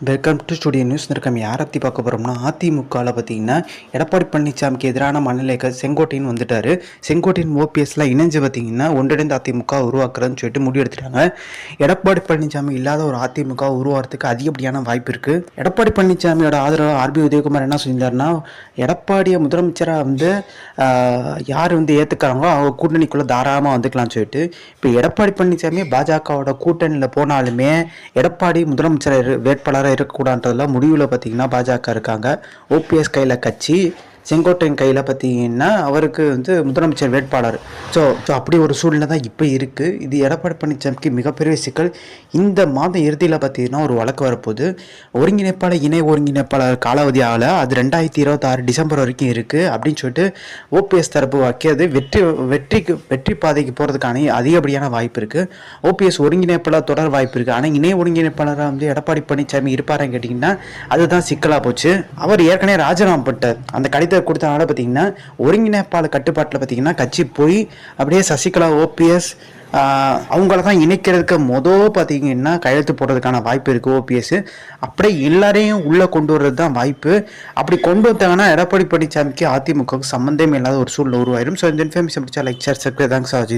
Welcome to studio news நிற்கம் யாரை பற்றி பார்க்க போகிறோம்னா அதிமுகவில் பார்த்தீங்கன்னா எடப்பாடி பழனிசாமிக்கு எதிரான மனநிலைகள் செங்கோட்டையன் வந்துட்டார். செங்கோட்டையின் ஓபிஎஸ்லாம் இணைஞ்சு பார்த்தீங்கன்னா ஒன்றிணைந்த அதிமுக உருவாக்குறதுன்னு சொல்லிட்டு முடிவெடுத்துட்டாங்க. எடப்பாடி பழனிசாமி இல்லாத ஒரு அதிமுக உருவாகிறதுக்கு அதிகப்படியான வாய்ப்பு இருக்குது எடப்பாடி பழனிசாமியோட ஆதரவு ஆர்பி உதயகுமார் என்ன சொல்லியிருந்தாருன்னா எடப்பாடியை முதலமைச்சராக வந்து யார் வந்து ஏற்றுக்கிறாங்களோ அவங்க கூட்டணிக்குள்ளே தாராளமாக வந்துக்கலாம்னு சொல்லிட்டு இப்போ எடப்பாடி பழனிசாமி பாஜகவோட கூட்டணியில் போனாலுமே எடப்பாடி முதலமைச்சர் வேட்பாளர் வேட்பாளராக இருக்கக்கூடாதுன்றதுல முடிவில் பார்த்தீங்கன்னா பாஜக இருக்காங்க. ஓபிஎஸ் கையில் கட்சி செங்கோட்டையன் கையில் பார்த்தீங்கன்னா அவருக்கு வந்து முதலமைச்சர் வேட்பாளர். ஸோ ஸோ அப்படி ஒரு சூழ்நிலை தான் இப்போ இருக்குது இது எடப்பாடி பழனிசாமிக்கு மிகப்பெரிய சிக்கல். இந்த மாதம் இறுதியில் பார்த்தீங்கன்னா ஒரு வழக்கு வரப்போகுது. ஒருங்கிணைப்பாளர் இணை ஒருங்கிணைப்பாளர் காலாவதி ஆகலை அது ரெண்டாயிரத்தி இருபத்தாறு டிசம்பர் வரைக்கும் இருக்குது அப்படின்னு சொல்லிட்டு ஓபிஎஸ் தரப்பு வைக்கிறது வெற்றி வெற்றிக்கு வெற்றி பாதைக்கு போகிறதுக்கான அதிகப்படியான வாய்ப்பு இருக்குது ஓபிஎஸ் ஒருங்கிணைப்பாளர் தொடர் வாய்ப்பு இருக்குது ஆனால் இணை ஒருங்கிணைப்பாளராக வந்து எடப்பாடி பழனிசாமி இருப்பாருன்னு கேட்டிங்கன்னா அதுதான் சிக்கலாக போச்சு. அவர் ஏற்கனவே ராஜினாமா பண்ணிட்டார். அந்த கடிதத்தை கொடுத்தனால பார்த்தீங்கன்னா ஒருங்கிணைப்பாளர் கட்டுப்பாட்டில் பார்த்தீங்கன்னா கட்சி போய் அப்படியே சசிகலா ஓபிஎஸ் அவங்கள தான் இணைக்கிறதுக்கு மொதல் பார்த்தீங்கன்னா கையெழுத்து போடுறதுக்கான வாய்ப்பு இருக்குது ஓபிஎஸ் அப்படியே எல்லாரையும் உள்ளே கொண்டு வர்றது தான் வாய்ப்பு. அப்படி கொண்டு வந்தாங்கன்னா எடப்பாடி பழனிசாமிக்கு அதிமுகவுக்கு சம்மந்தமே இல்லாத ஒரு சூழ்நிலை உருவாயிரும். ஸோ இந்த இன்ஃபர்மேஷன் பிடிச்சா like share subscribe thanks Ajith